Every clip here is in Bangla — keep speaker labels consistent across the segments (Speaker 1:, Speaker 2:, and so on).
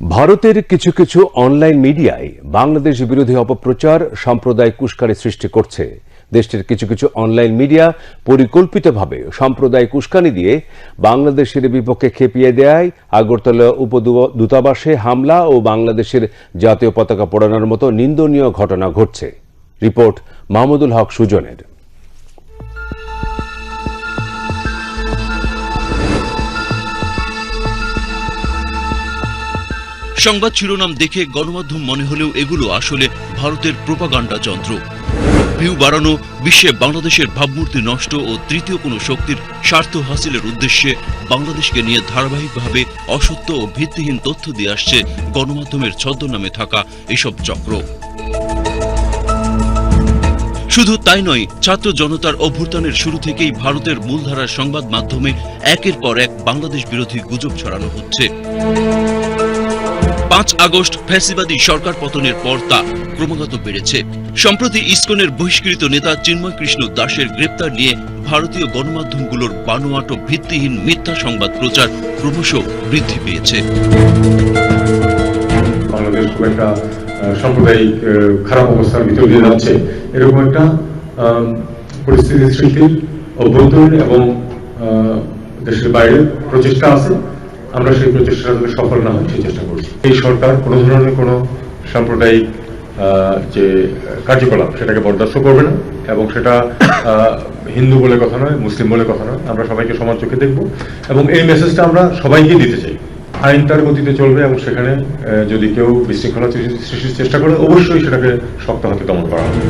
Speaker 1: ভারতের কিছু কিছু অনলাইন মিডিয়ায় বাংলাদেশ বিরোধী অপপ্রচার সাম্প্রদায়িক উস্কানি সৃষ্টি করছে। দেশটির কিছু কিছু অনলাইন মিডিয়া পরিকল্পিতভাবে সাম্প্রদায়িক উস্কানি দিয়ে বাংলাদেশের বিপক্ষে খেপিয়ে দেয়। আগরতলা উপদূতাবাসে হামলা ও বাংলাদেশের জাতীয় পতাকা পোড়ানোর মতো নিন্দনীয় ঘটনা ঘটছে। রিপোর্ট মাহমুদুল হক সুজনের।
Speaker 2: সংবাদ শিরোনাম দেখে গণমাধ্যম মনে হলেও এগুলো আসলে ভারতের প্রোপাগান্ডা যন্ত্র। ভিউ বাড়ানো, বিশ্বে বাংলাদেশের ভাবমূর্তি নষ্ট ও তৃতীয় কোনো শক্তির স্বার্থ হাসিলের উদ্দেশ্যে বাংলাদেশকে নিয়ে ধারাবাহিকভাবে অসত্য ও ভিত্তিহীন তথ্য দিয়ে আসছে গণমাধ্যমের ছদ্মনামে থাকা এসব চক্র। শুধু তাই নয়, ছাত্র জনতার অভ্যুত্থানের শুরু থেকেই ভারতের মূলধারার সংবাদ মাধ্যমে একের পর এক বাংলাদেশ বিরোধী গুজব ছড়ানো হচ্ছে। পাঁচ আগস্ট ফ্যাসিবাদী সরকার পতনের পর তা ক্রমাগত বেড়েছে। সম্প্রতি ইসকনের বহিষ্কৃত নেতা চিন্ময় কৃষ্ণ দাসের গ্রেপ্তার নিয়ে ভারতীয় গণমাধ্যমগুলোর বানোয়াট ভিত্তিহীন মিথ্যা সংবাদ প্রচার ক্রমশ বৃদ্ধি পেয়েছে।
Speaker 3: সাম্প্রদায়িক খারাপ অবস্থার ভিতর দিয়ে যাচ্ছে। এরকম একটা আম, পরিস্থিতি সৃষ্টির অভ্যন্তরীণ এবং দেশের বাইরে প্রচেষ্টা আছে। আমরা সেই প্রচেষ্টাগুলো সফল না সেই চেষ্টা করছি। এই সরকার কোনো ধরনের কোনো সাম্প্রদায়িক যে কার্যকলাপ, সেটাকে বরদাস্ত করবে না এবং সেটা হিন্দু বলে কথা নয়, মুসলিম বলে কথা নয়। আমরা সবাইকে সমান চোখে দেখব এবং এই মেসেজটা আমরা সবাইকে দিতে চাই। আইন তার গতিতে চলবে এবং সেখানে যদি কেউ বিশৃঙ্খলা সৃষ্টির চেষ্টা করে, অবশ্যই সেটাকে শক্ত হাতে দমন করা হবে।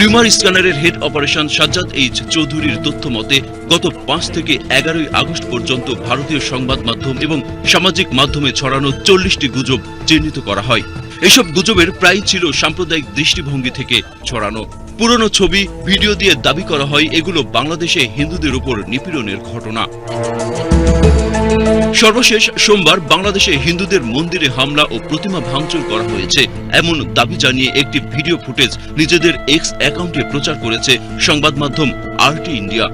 Speaker 2: রিউমার স্ক্যানারের হেড অপারেশন সাজ্জাদ এইচ চৌধুরীর তথ্য মতে, গত পাঁচ থেকে এগারোই আগস্ট পর্যন্ত ভারতীয় সংবাদ মাধ্যম এবং সামাজিক মাধ্যমে ছড়ানো চল্লিশটি গুজব চিহ্নিত করা হয়। এসব গুজবের প্রায় ছিল সাম্প্রদায়িক দৃষ্টিভঙ্গি থেকে ছড়ানো। পুরনো ছবি, ভিডিও দিয়ে দাবি করা হয়, এগুলো বাংলাদেশে হিন্দুদের উপর নিপীড়নের ঘটনা। সর্বশেষ সোমবার বাংলাদেশে হিন্দুদের মন্দিরে হামলা ও প্রতিমা ভাঙচুর করা হয়েছে। এমন দাবি জানিয়ে একটি ভিডিও ফুটেজ নিজেদের এক্স অ্যাকাউন্টে প্রচার করেছে সংবাদ মাধ্যম আরটি ইন্ডিয়া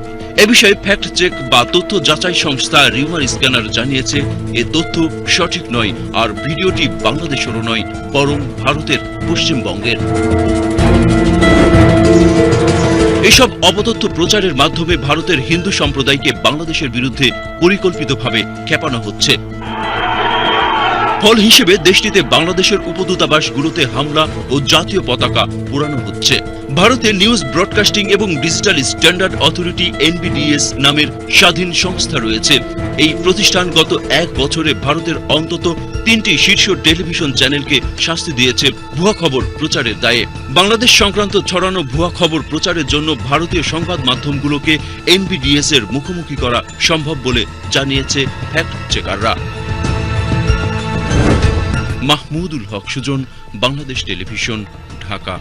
Speaker 2: এ বিষয়ে ফ্যাক্ট চেক বা তথ্য যাচাই সংস্থা রিউমার স্ক্যানার জানিয়েছে, এ তথ্য সঠিক নয় আর ভিডিওটি বাংলাদেশেরও নয়, বরং ভারতের পশ্চিমবঙ্গের। এসব অপতথ্য প্রচারের মাধ্যমে ভারতের হিন্দু সম্প্রদায়কে বাংলাদেশের বিরুদ্ধে পরিকল্পিতভাবে খেপানো হচ্ছে। ফল হিসেবে দেশটিতে বাংলাদেশের উপদূতাবাসগুলোতে হামলা ও জাতীয় পতাকা পোড়ানো হচ্ছে। ভারতে নিউজ ব্রডকাস্টিং এবং ডিজিটাল স্ট্যান্ডার্ড অথরিটি এনবিডিএস নামের স্বাধীন সংস্থা রয়েছে। এই প্রতিষ্ঠান গত এক বছরে ভারতের অন্তত তিনটি শীর্ষ টেলিভিশন চ্যানেলকে শাস্তি দিয়েছে ভুয়া খবর প্রচারের দায়ে। বাংলাদেশ সংক্রান্ত ছড়ানো ভুয়া খবর প্রচারের জন্য ভারতীয় সংবাদ মাধ্যমগুলোকে এনবিডিএস এর মুখোমুখি করা সম্ভব বলে জানিয়েছে ফ্যাক্ট চেকাররা। মাহমুদুল হক সুজন, বাংলাদেশ টেলিভিশন, ঢাকা।